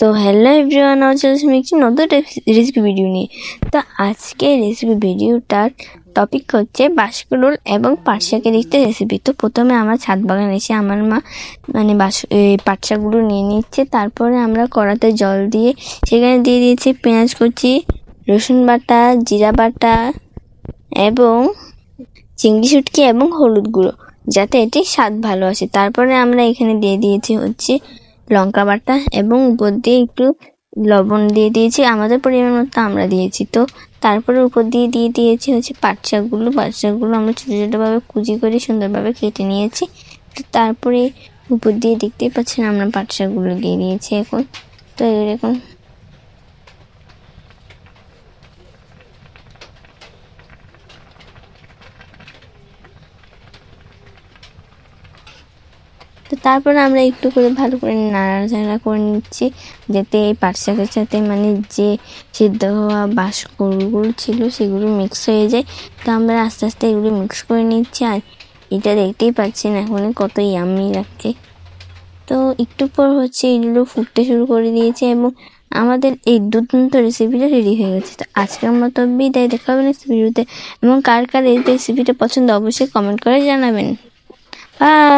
So hello everyone আমার আসলাম একটি নতুন রেসিপি ভিডিও নিয়ে। তো আজকে রেসিপি ভিডিওটার টপিক হচ্ছে বাসকরোল এবং পাট শাকের একটি রেসিপি তো প্রথমে আমার ছাদ বাগান এসে আমার মা মানে বাস এই পাট শাকগুলো নিয়ে নিচ্ছে। তারপরে আমরা কড়াতে জল দিয়ে সেখানে দিয়ে দিয়েছি পেঁয়াজ কুচি, রসুন বাটা, জিরা বাটা এবং চিংড়ি শুটকি এবং হলুদ গুঁড়ো, যাতে এটি স্বাদ ভালো আসে। তারপরে আমরা এখানে দিয়ে দিয়েছি হচ্ছে লঙ্কা বাটা এবং উপর দিয়ে একটু লবণ দিয়ে দিয়েছি। আমাদের পরিমাণ মতো আমরা দিয়েছি তো। তারপরে উপর দিয়ে দিয়ে দিয়েছি হচ্ছে পাট শাকগুলো পাট শাকগুলো আমরা ছোটো ছোটোভাবে কুচি করে সুন্দরভাবে কেটে নিয়েছি। তো তারপরে উপর দিয়ে দেখতেই পাচ্ছেন আমরা পাট শাকগুলো দিয়ে দিয়েছি এখন। তো এরকম তো তারপরে আমরা একটু করে ভালো করে নাড়াচাড়া করে নিচ্ছি, যাতে এই পাট শাকের সাথে মানে যে সিদ্ধ হওয়া বাসকরগুলো ছিল সেগুলো মিক্স হয়ে যায়। তো আমরা আস্তে আস্তে এগুলো মিক্স করে নিচ্ছি আর এটা দেখতেই পাচ্ছেন এখন কত ইয়ামি লাগছে। তো একটু পর হচ্ছে এগুলো ফুটতে শুরু করে দিয়েছে এবং আমাদের এই দুর্দান্ত রেসিপিটা রেডি হয়ে গেছে। তো আজকের মতো বিদায়, দেখা হবে নেক্সট এবং কার কার এই রেসিপিটা পছন্দ, অবশ্যই কমেন্ট করে জানাবেন। বাই